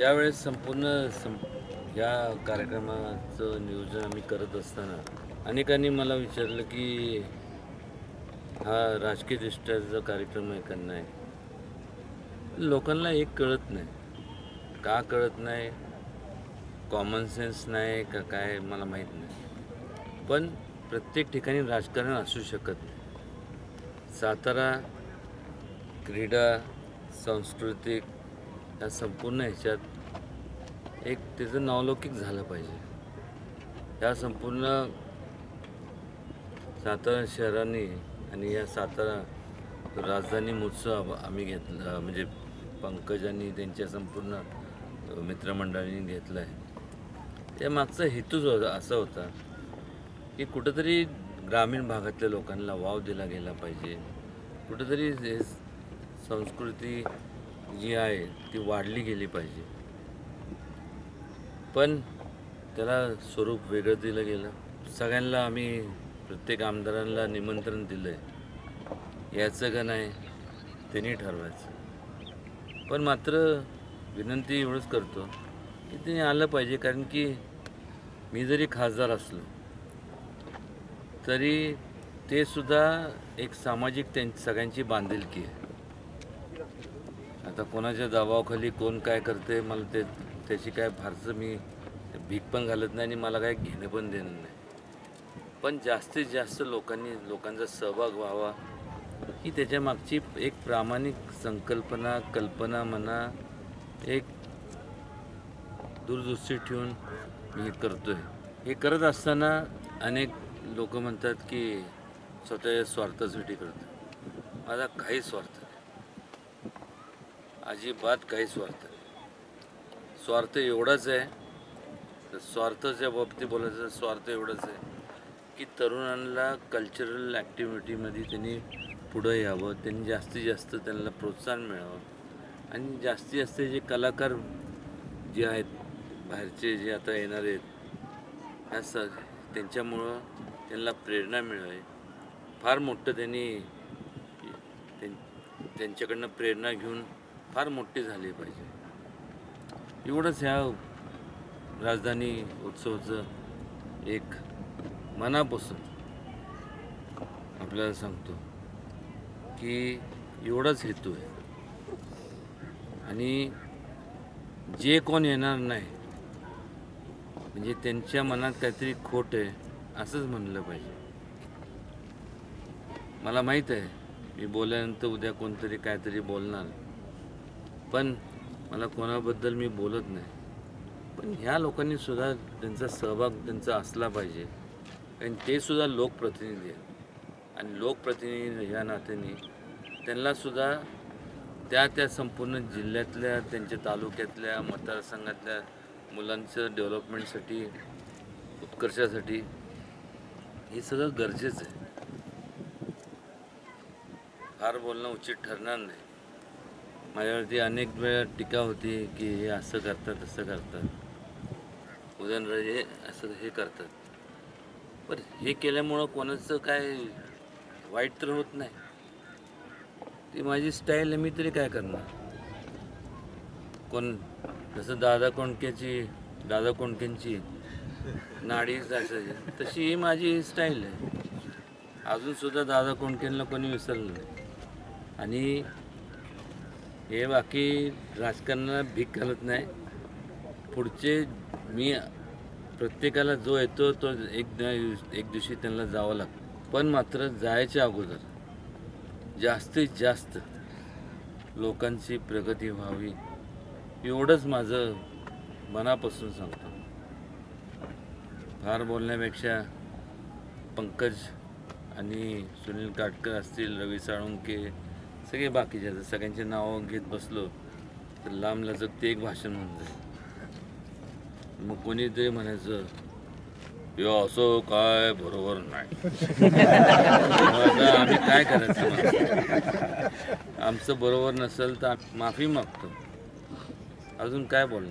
ज्यावेळेस संपूर्ण सं या कार्यक्रमाचं नियोजन आम्ही करत असताना अनेकांनी मला विचारलं की हा राजकीयदृष्ट्याचा कार्यक्रम आहे का नाही? लोकांना एक कळत नाही. का कळत नाही? कॉमन सेन्स नाही का काय मला माहीत नाही. पण प्रत्येक ठिकाणी राजकारण असू शकत नाही. सातारा क्रीडा सांस्कृतिक या संपूर्ण ह्याच्यात एक त्याचं नावलौकिक झालं पाहिजे. या संपूर्ण सातारा शहराने आणि या सातारा राजधानी महोत्सव आम्ही घेतला म्हणजे पंकजांनी त्यांच्या संपूर्ण मित्रमंडळांनी घेतला आहे त्या मागचा हेतूच होता असा होता की कुठंतरी ग्रामीण भागातल्या लोकांना वाव दिला गेला पाहिजे. कुठंतरी हे संस्कृती जी आहे ती वाढली गेली पाहिजे. पण त्याला स्वरूप वेगळं दिलं गेलं. सगळ्यांना आम्ही प्रत्येक आमदारांना निमंत्रण दिलं आहे याचं का नाही त्यांनी ठरवायचं. पण मात्र विनंती एवढंच करतो की त्यांनी आलं पाहिजे. कारण की मी जरी खासदार असलो तरी ते सुद्धा एक सामाजिक त्यां सगळ्यांची बांधिलकी आहे. आता कोणाच्या दबावाखाली कोण काय करते मला ते त्याची काय फारसं मी भीक पण घालत नाही आणि मला काय घेणं पण देणं नाही. पण जास्तीत जास्त लोकांनी लोकांचा सहभाग व्हावा ही त्याच्या मागची एक प्रामाणिक संकल्पना कल्पना म्हणा एक दूरदृष्टी ठेवून मी हे आहे हे करत असताना अनेक लोक म्हणतात की स्वतःच्या स्वार्थासाठी करतो माझा काही स्वार्थ अजिबात काही स्वार्थ नाही. स्वार्थ एवढाच आहे तर स्वार्थाच्या बाबतीत बोलायचं स्वार्थ एवढाच आहे की तरुणांना कल्चरल ॲक्टिव्हिटीमध्ये त्यांनी पुढं यावं त्यांनी जास्तीत जास्त त्यांना प्रोत्साहन मिळावं. आणि जास्तीत जास्त जे कलाकार जे आहेत बाहेरचे जे आता येणार आहेत ह्या स त्यांच्यामुळं त्यांना प्रेरणा मिळावी. फार मोठं त्यांनी त्यां- त्यांच्याकडनं प्रेरणा घेऊन फार मोठी झाली पाहिजे. एवढंच ह्या राजधानी उत्सवाचं एक मनापासून आपल्याला सांगतो की एवढाच हेतू आहे. आणि जे कोण येणार नाही म्हणजे त्यांच्या मनात काहीतरी खोट आहे असंच म्हणलं पाहिजे. मला माहीत आहे मी बोलल्यानंतर उद्या कोणतरी काहीतरी बोलणार. पण मला कोणाबद्दल मी बोलत नाही. पण ह्या लोकांनी सुद्धा त्यांचा सहभाग त्यांचा असला पाहिजे. कारण ते सुद्धा लोकप्रतिनिधी आहेत. आणि लोकप्रतिनिधी ह्या नात्याने त्यांनासुद्धा त्या त्या संपूर्ण जिल्ह्यातल्या त्यांच्या तालुक्यातल्या मतदारसंघातल्या मुलांचं डेव्हलपमेंटसाठी उत्कर्षासाठी हे सगळं गरजेचं आहे. फार बोलणं उचित ठरणार नाही. माझ्यावरती अनेक वेळा टीका होती की हे असं करतात तसं करतात. उदयनराजे असं हे करतात. पण हे केल्यामुळं कोणाचं काय वाईट तर होत नाही. ती माझी स्टाईल आहे मी तरी काय करणार? कोण जसं दादा कोंडक्याची दादा कोंडक्यांची नाडी असायची तशी ही माझी स्टाईल आहे. अजूनसुद्धा दादा कोंडकेंना कोणी विसरलं नाही. आणि हे बाकी राजकारणाला भीक घालत नाही. पुढचे मी प्रत्येकाला जो येतो तो एक एक दिवशी त्यांना जावं लागतं. पण मात्र जायच्या अगोदर जास्तीत जास्त लोकांची प्रगती व्हावी एवढंच माझं मनापासून सांगतो. फार बोलण्यापेक्षा पंकज आणि सुनील काटकर असतील रवी साळुंके सगळे बाकीचे आता सगळ्यांचे नावं घेत बसलो. तर लांब लचक ते एक भाषण होऊन जाईल मग कोणी ते म्हणायचं यो असो काय बरोबर नाही. आता आम्ही काय करायचं आमचं बरोबर नसेल तर माफी मागतो. अजून काय बोलणार?